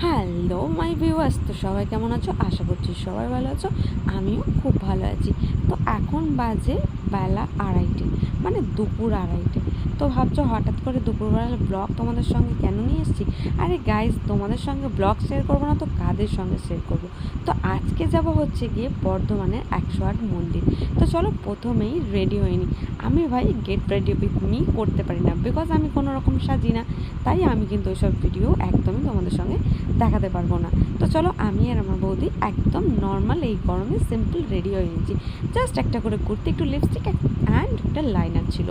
Hello my viewers তো সবাই কেমন আছো? আশা করছি সবাই ভালো আছো। আমিও খুব ভালো আছি। তো এখন বাজে বেলা আড়াইটে। মানে দুপুর আড়াইটে। তো ভাবছ হঠাৎ করে দুপুরবেলা ব্লগ তোমাদের সঙ্গে কেন নিয়ে এসেছি? আরে গাইজ তোমাদের সঙ্গে ব্লগ শেয়ার করব না তো কাদের সঙ্গে শেয়ার করব? তো আজকে যাব হচ্ছে গিয়ে বর্ধমানের একশো আট মন্দির। তো চলো প্রথমেই রেডি হয়নি আমি ভাই গেট রেডি উইথ মি করতে পারি না। বিকজ আমি কোনো রকম সাজি না। তাই আমি কিন্তু ওইসব ভিডিও একদমই তোমাদের সঙ্গে দেখাতে পারব না। তো চলো আমি আর আমার বৌদি একদম নর্মাল এই গরমে সিম্পল রেডি হয়ে নিয়েছি। জাস্ট একটা করে কুর্তি, একটু লিপস্টিক অ্যান্ড একটা লাইনার ছিল।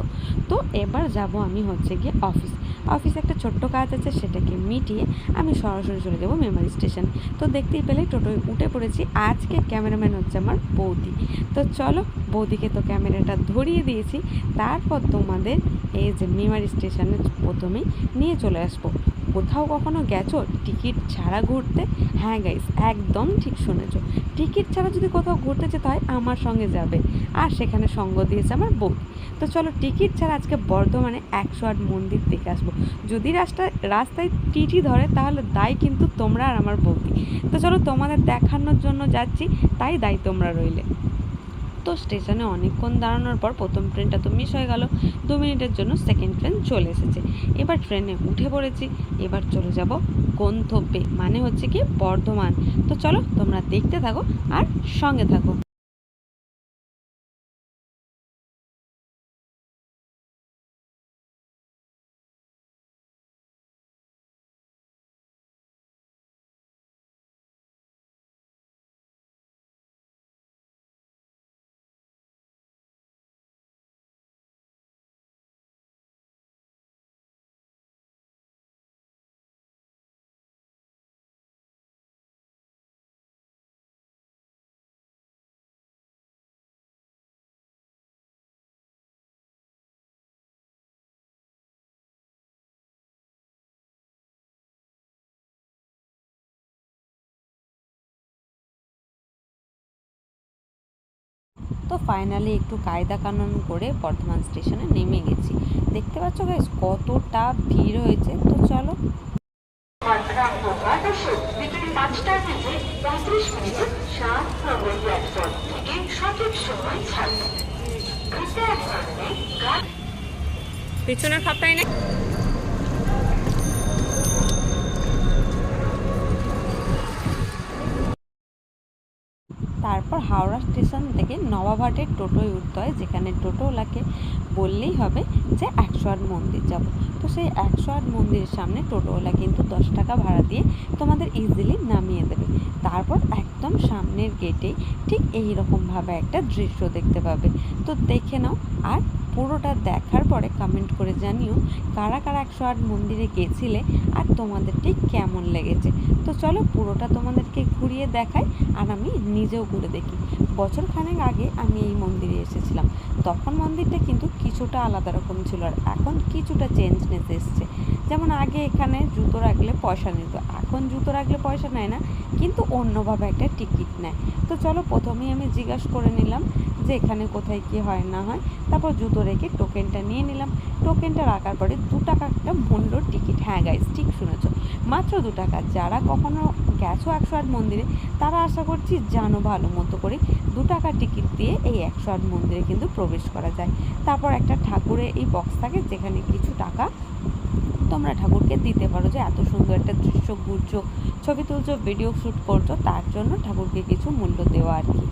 তো এবার যাব আমি হচ্ছে গিয়ে অফিস অফিসে একটা ছোট্ট কাজ আছে, সেটাকে মিটিয়ে আমি সরাসরি চলে যাব মেমারি স্টেশন তো দেখতেই পেলে টোটোয় উঠে পড়েছি। আজকে ক্যামেরাম্যান হচ্ছে আমার বৌদি। তো চলো বৌদিকে তো ক্যামেরাটা ধরিয়ে দিয়েছি। তারপর তোমাদের এই যে মেমারি স্টেশনে প্রথমেই নিয়ে চলে আসব। কোথাও কখনো গেছো? টিকিট ছাড়া ঘুরতে? হ্যাঁ গাইস একদম ঠিক শুনেছো। টিকিট ছাড়া যদি কোথাও ঘুরতে যেতে হয়, আমার সঙ্গে যাবে। আর সেখানে সঙ্গ দিয়েছে আমার বউ। তো চলো, টিকিট ছাড়া আজকে বর্ধমানে একশো আট মন্দির দেখে আসব। যদি রাস্তায় রাস্তায় টিটি ধরে, তাহলে দায় কিন্তু তোমরা আর আমার বৌদি। তো চলো, তোমাদের দেখানোর জন্য যাচ্ছি, তাই দায় তোমরা রইলে। তো স্টেশনে অনেকক্ষণ দাঁড়ানোর পর প্রথম ট্রেনটা তো মিস হয়ে গেল। দু মিনিটের জন্য সেকেন্ড ট্রেন চলে এসেছে। এবার ট্রেনে উঠে পড়েছি। এবার চলে যাব গন্তব্যে মানে হচ্ছে কি বর্ধমান। তো চলো তোমরা দেখতে থাকো আর সঙ্গে থাকো। তো ফাইনালি একটু কায়দা কানুন করে বর্ধমান স্টেশনে নেমে গেছি। দেখতে পাচ্ছ গাইস কতটা ভিড় হয়েছে। তো চলো। বিকেল পাঁচটার থেকে হাওড়া স্টেশন থেকে নবাবহাটের টোটোয় উঠতে হয়, যেখানে টোটোওয়ালাকে বললেই হবে যে একশো আট মন্দির যাব। তো সেই একশো আট মন্দিরের সামনে টোটোওয়ালা কিন্তু দশ টাকা ভাড়া দিয়ে তোমাদের ইজিলি নামিয়ে দেবে। তারপর একদম সামনের গেটেই ঠিক এই রকমভাবে একটা দৃশ্য দেখতে পাবে। তো দেখে নাও, আর পুরোটা দেখার পরে কমেন্ট করে জানিও কারা কারা একশো আট মন্দিরে গেছিলে আর তোমাদের ঠিক কেমন লেগেছে। তো চলো পুরোটা তোমাদেরকে ঘুরিয়ে দেখাই আর আমি নিজেও ঘুরে দেখি। বছর খানেক আগে আমি এই মন্দিরে এসেছিলাম। তখন মন্দিরটা কিন্তু কিছুটা আলাদা রকম ছিল আর এখন কিছুটা চেঞ্জ চেঞ্জনেস এসছে। যেমন আগে এখানে জুতো রাখলে পয়সা নিত, এখন জুতো রাখলে পয়সা নেয় না, কিন্তু অন্যভাবে একটা টিকিট নেয়। তো চলো প্রথমেই আমি জিজ্ঞাসা করে নিলাম যে এখানে কোথায় কি হয় না হয়, তারপর জুতো রেখে টোকেনটা নিয়ে নিলাম। টোকেনটা রাখার পরে দু টাকা একটা মূল্য টিকিট হ্যাঁ গাইজ ঠিক শুনেছ। মাত্র দু টাকা। যারা কখনো গেছো একশো আট মন্দিরে, তারা আশা করছি জানো ভালো মতো করে দু টাকা টিকিট দিয়ে এই একশো আট মন্দিরে কিন্তু প্রবেশ করা যায়। তারপর একটা ঠাকুরের এই বক্স থাকে যেখানে কিছু টাকা তোমরা ঠাকুরকে দিতে পারো যে এত সুন্দর একটা দৃশ্য ঘুরছো, ছবি তুলছো ভিডিও শ্যুট করছ, তার জন্য ঠাকুরকে কিছু মূল্য দেওয়া আর কি।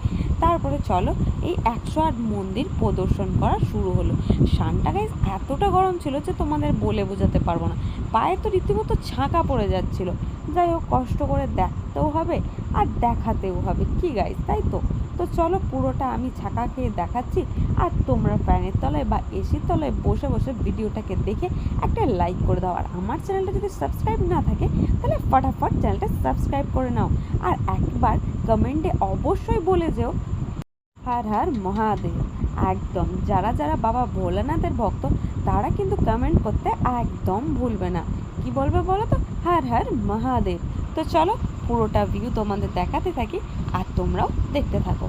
তারপরে চলো এই একশো আট মন্দির প্রদর্শন করা শুরু হলো। সানটা গাইজ এতটা গরম ছিল যে তোমাদের বলে বোঝাতে পারব না। পায়ে তো রীতিমতো ছাঁকা পড়ে যাচ্ছিল। যাই হোক, কষ্ট করে দেখতেও হবে আর দেখাতেও হবে। কি গাইজ তাই তো? তো চলো পুরোটা আমি ছাকা খেয়ে দেখাচ্ছি আর তোমরা ফ্যানের তলায় বা এসির তলায় বসে বসে ভিডিওটাকে দেখে একটা লাইক করে দাও। আর আমার চ্যানেলটা যদি সাবস্ক্রাইব না থাকে, তাহলে ফটাফট চ্যানেলটা সাবস্ক্রাইব করে নাও। আর একবার কমেন্টে অবশ্যই বলে যেও, হার হার মহাদেব। একদম, যারা যারা বাবা ভোলানাথের ভক্ত, তারা কিন্তু কমেন্ট করতে একদম ভুলবে না। কি বলবে বলো তো? হার হার মহাদেব। তো চলো পুরোটা ভিউ তোমাদের দেখাতে থাকি, আর তোমরাও দেখতে থাকো।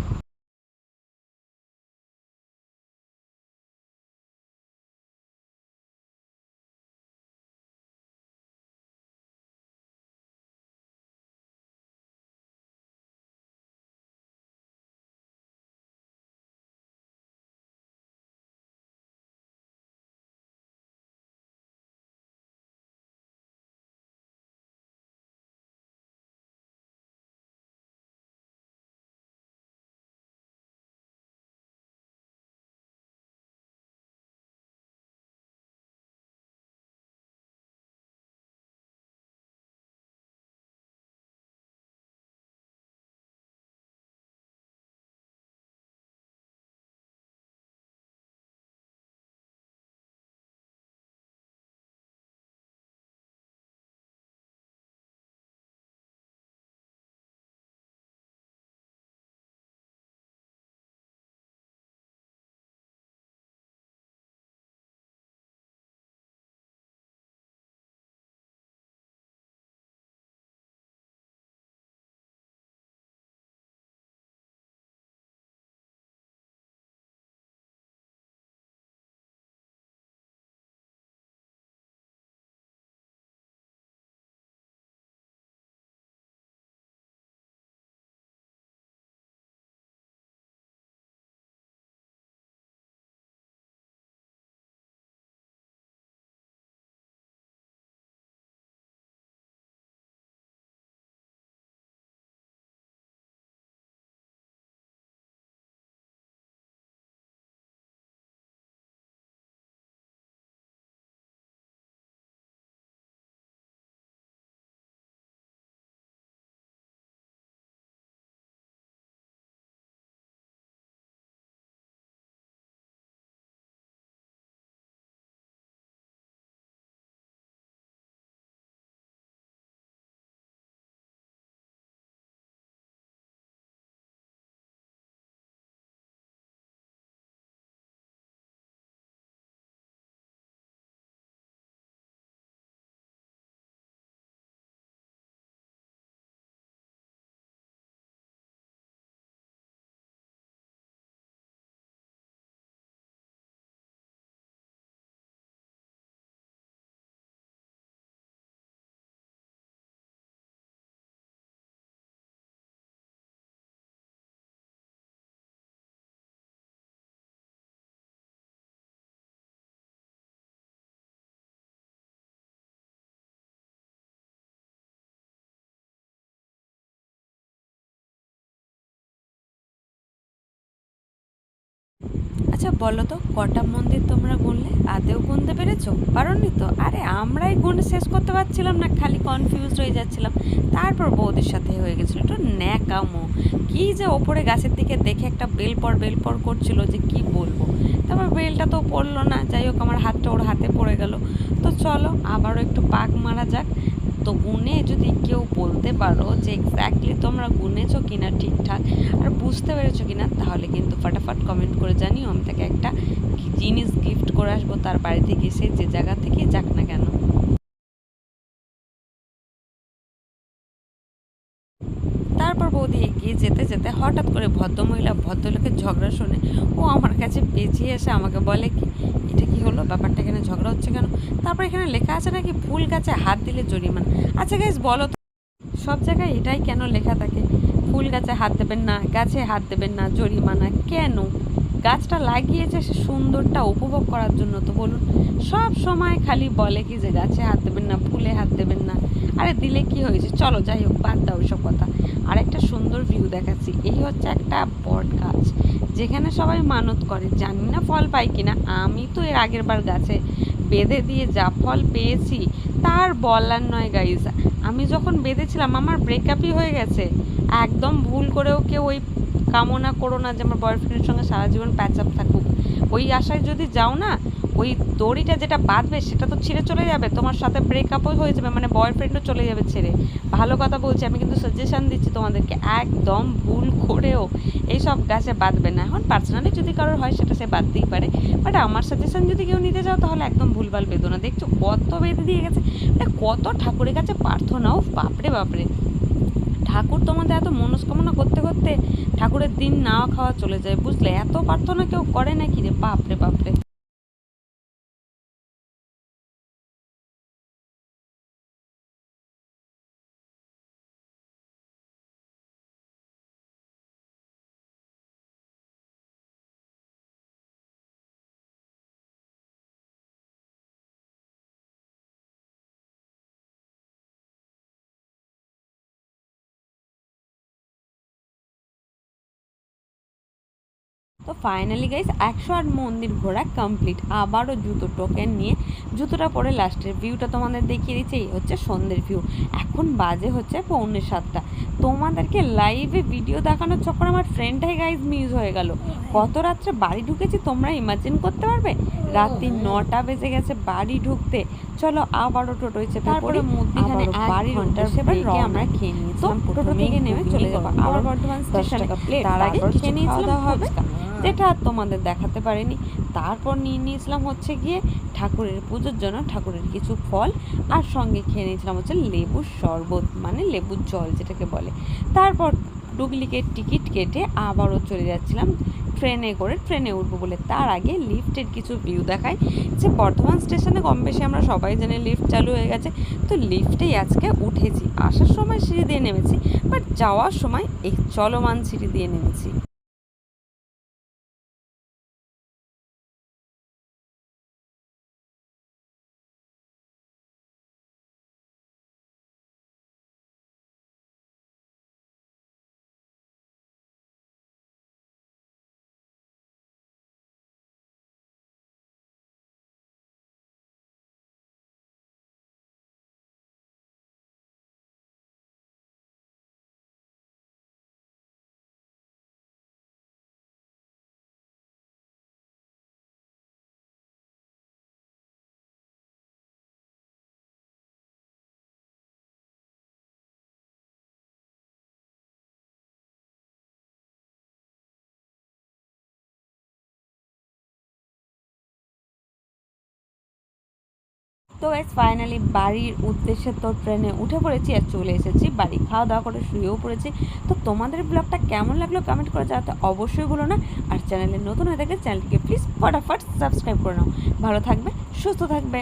আচ্ছা বলো তো, কটা মন্দির তোমরা গুনলে আদেও গুনতে পেরেছ? পারোনি তো? আরে, আমরাই গুনে শেষ করতে পারছিলাম না, খালি কনফিউজ হয়ে যাচ্ছিলাম। তারপর বৌদির সাথে হয়ে গেছিল একটু ন্যাকামো। কি যে ওপরে গাছের দিকে দেখে একটা বেল পর বেল পর করছিল যে কি বলব? তারপর বেলটা তো পড়ল না, যাই হোক, আমার হাতটা ওর হাতে পড়ে গেল। তো চলো, আবারও একটু পাক মারা যাক। তো গুনে যদি কেউ বলতে পারো যে এক্স্যাক্টলি তোমরা গুনেছো কিনা ঠিকঠাক আর বুঝতে পেরেছ কিনা, তাহলে কিন্তু ফাটাফাট কমেন্ট করে জানিও, আমি তাকে একটা জিনিস গিফট করে আসব তার বাড়ি থেকে এসে যে জায়গা থেকে যাক না কেন। তারপর বৌদি এগিয়ে যেতে যেতে হঠাৎ করে ভদ্রমহিলা ভদ্রলোকের ঝগড়া শুনে ও আমার কাছে পেঁচিয়ে এসে আমাকে বলে কি এটা কি হলো? ব্যাপারটা এখানে ঝগড়া হচ্ছে কেন? তারপর এখানে লেখা আছে নাকি ফুল গাছে হাত দিলে জরিমানা? আচ্ছা গাইজ বলো তো। সব জায়গায় এটাই কেন লেখা থাকে? ফুল গাছে হাত দেবেন না, গাছে হাত দেবেন না, জরিমানা কেন? গাছটা লাগিয়েছে সে সুন্দরটা উপভোগ করার জন্য তো বলুন। সব সময় খালি বলে কি যে গাছে হাত দেবেন না, ফুলে হাত দেবেন না। আরে দিলে কি হয়েছে? চলো, যাই হোক, বাদ দাও সব কথা। আর একটা সুন্দর ভিউ দেখাচ্ছি। এই হচ্ছে একটা বট গাছ। যেখানে সবাই মানত করে, জানি না ফল পাই কিনা, আমি তো এর আগের বার গাছে বেঁধে দিয়ে যা ফল পেয়েছি, তার বলার নয় গাইজ আমি যখন বেঁধেছিলাম, আমার ব্রেকআপই হয়ে গেছে। একদম ভুল করেও কেউ ওই কামনা করো না যে আমার বয়ফ্রেন্ডের সঙ্গে সারা জীবন প্যাচ আপ থাকুক। ওই আশায় যদি যাও না ওই দড়িটা যেটা বাঁধবে সেটা তো ছিঁড়ে চলে যাবে, তোমার সাথে ব্রেকআপও হয়ে যাবে মানে বয়ফ্রেন্ডও চলে যাবে ছেড়ে। ভালো কথা বলছি, আমি কিন্তু সাজেশন দিচ্ছি তোমাদেরকে, একদম ভুল করেও এইসব গাছে বাঁধবে না। এখন পার্সোনালি যদি কারোর হয় সেটা সে বাঁধতেই পারে বাট আমার সাজেশন যদি কেউ নিতে যাও তাহলে একদম ভুলভাল বেঁধো না। দেখছ কত বেঁধে দিয়ে গেছে মানে কত ঠাকুরের কাছে প্রার্থনাও, বাপরে বাপরে। ঠাকুর তোমাদের এত মনস্কামনা করতে করতে ঠাকুরের দিন না খাওয়া চলে যায়, বুঝলে? এত প্রার্থনা কেউ করে নাকি রে? বাপরে বাপরে। তো ফাইনালি গাইস একশো আট মন্দির ঘোরা কমপ্লিট আবারও জুতো টোকেন নিয়ে জুতোটা পরে লাস্টের ভিউটা তোমাদের দেখিয়ে দিচ্ছে এই হচ্ছে সন্ধ্যের ভিউ এখন বাজে হচ্ছে পৌনে সাতটা। তোমাদেরকে লাইভে ভিডিও দেখানোর চক্কর আমার ফ্রেন্ডটাই গাইজ মিস হয়ে গেল। কত রাত্রে বাড়ি ঢুকেছি তোমরা ইমাজিন করতে পারবে? রাত্রি নটা বেজে গেছে বাড়ি ঢুকতে। চলো আবারও টোটোয় চেপে তারপরে মধ্যিখানে বাড়ির উদ্দেশ্যে। আমরা খেয়ে তো নিয়েছিলাম টোটো থেকে নেমে চলে যাব। আবার বর্ধমান স্টেশনে তার আগে খেয়ে নিয়েছিলাম হবে। ফুচকা যেটা আর তোমাদের দেখাতে পারিনি। তারপর নিয়ে নিয়েছিলাম হচ্ছে গিয়ে ঠাকুরের পুজোর জন্য ঠাকুরের কিছু ফল আর সঙ্গে খেয়ে নিয়েছিলাম হচ্ছে লেবুর শরবত মানে লেবুর জল যেটাকে বলে। তারপর ডুপ্লিকেট টিকিট কেটে আবারও চলে যাচ্ছিলাম ট্রেনে করে, ট্রেনে উঠবো বলে। তার আগে লিফটের কিছু ভিউ দেখায় যে বর্ধমান স্টেশনে কম বেশি আমরা সবাই জানি লিফট চালু হয়ে গেছে। তো লিফটেই আজকে উঠেছি। আসার সময় সিঁড়ি দিয়ে নেমেছি, বাট যাওয়ার সময় এই চলমান সিঁড়ি দিয়ে নেমেছি। তো গাইস ফাইনালি বাড়ির উদ্দেশ্যে তো ট্রেনে উঠে পড়েছি আর চলে এসেছি। বাড়ি খাওয়া দাওয়া করে শুয়েও পড়েছি। তো তোমাদের ব্লগটা কেমন লাগল কমেন্ট করে জানাতে অবশ্যই বলো না। আর চ্যানেলে নতুন হয়ে থাকলে চ্যানেলটিকে প্লিজ ফটাফট সাবস্ক্রাইব করে নাও। ভালো থাকবে, সুস্থ থাকবে।